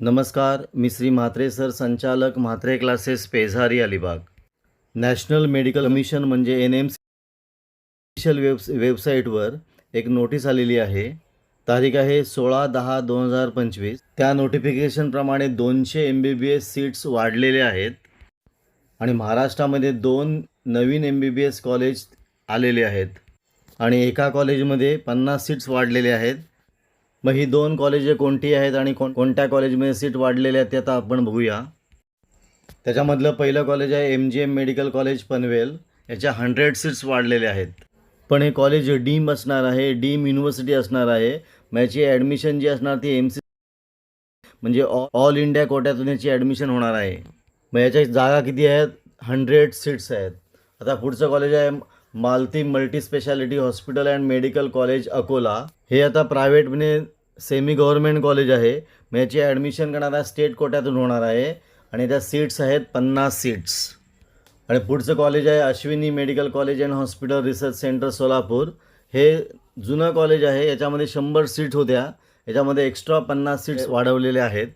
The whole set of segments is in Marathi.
नमस्कार मी श्री म्हात्रे सर संचालक Mhatre classes Pezari Alibag. National medical commission म्हणजे एन एम सी वेब वेबसाईटवर एक नोटीस आलेली आहे. तारीख आहे सोळा दहा दोन हजार पंचवीस. त्या नोटिफिकेशनप्रमाणे दोनशे M B B S seats वाढलेले आहेत. आणि महाराष्ट्रामध्ये दोन नवीन M B B S college आलेले आहेत. आणि एका कॉलेजमध्ये पन्नास सीट्स वाढलेले आहेत. मग ही दोन कॉलेजे कोणती आहेत आणि कोण कोणत्या कॉलेजमध्ये सीट वाढलेल्या आहेत ते आता आपण बघूया. त्याच्यामधलं पहिलं कॉलेज आहे M G M medical college Panvel. याच्या हंड्रेड सीट्स वाढलेल्या आहेत. पण हे कॉलेज डीम असणार आहे डीम युनिव्हर्सिटी असणार आहे. मग याची ॲडमिशन जी असणार ती एम सी म्हणजे ऑ ऑल इंडिया कोट्यातून याची ॲडमिशन होणार आहे. मग याच्या जागा किती आहेत? हंड्रेड सीट्स आहेत. आता पुढचं कॉलेज आहे Malati multi speciality hospital and medical college Akola. हे आता प्रायव्हेटमध्ये सेमी गव्हर्नमेंट कॉलेज आहे. मग याची ॲडमिशन करणारा स्टेट कोट्यातून होणार आहे. आणि त्या सीट्स आहेत पन्नास सीट्स आणि पुढचं कॉलेज आहे Ashwini medical college and hospital research centre Solapur. हे जुनं कॉलेज आहे याच्यामध्ये शंभर सीट होत्या. याच्यामध्ये एक्स्ट्रा पन्नास सीट्स वाढवलेल्या आहेत.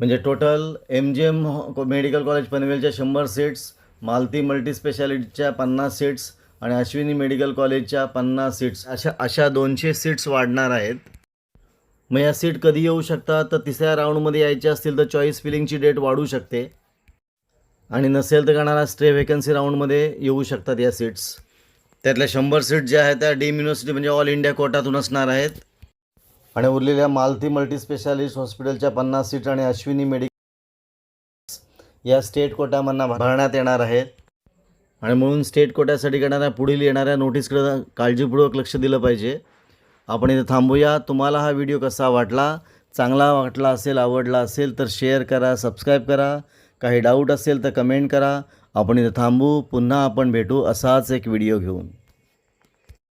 म्हणजे total M G M medical college पनवेलच्या शंभर सीट्स मालती मल्टी स्पेशालिटीच्या पन्नास सीट्स आणि अश्विनी मेडिकल कॉलेजच्या पन्नास सीट्स अशा अशा दोनशे सीट्स वाढणार आहेत. मग या सीट कधी येऊ शकतात तर तिसऱ्या राऊंडमध्ये यायच्या असतील तर चॉईस फिलिंगची डेट वाढू शकते. आणि नसेल तर करणारा स्ट्रे व्हेकन्सी राऊंडमध्ये येऊ शकतात या सीट्स त्यातल्या शंभर सीट ज्या आहेत त्या डीम युनिव्हर्सिटी म्हणजे ऑल इंडिया कोटातून असणार आहेत. आणि उरलेल्या मालती मल्टीस्पेशालिस्ट हॉस्पिटलच्या पन्नास सीट आणि अश्विनी मेडिकल या स्टेट कोट्यामधना भरण्यात येणार आहेत. आणि म्हणून स्टेट कोट्यासाठी करणाऱ्या पुढील येणाऱ्या नोटीसकडे काळजीपूर्वक लक्ष दिलं पाहिजे. आपण इथे थांबूया. तुम्हाला हा व्हिडिओ कसा वाटला? चांगला वाटला असेल आवडला असेल तर शेअर करा सबस्क्राईब करा. काही डाऊट असेल तर कमेंट करा. आपण इथे थांबू. पुन्हा आपण भेटू असाच एक व्हिडिओ घेऊन.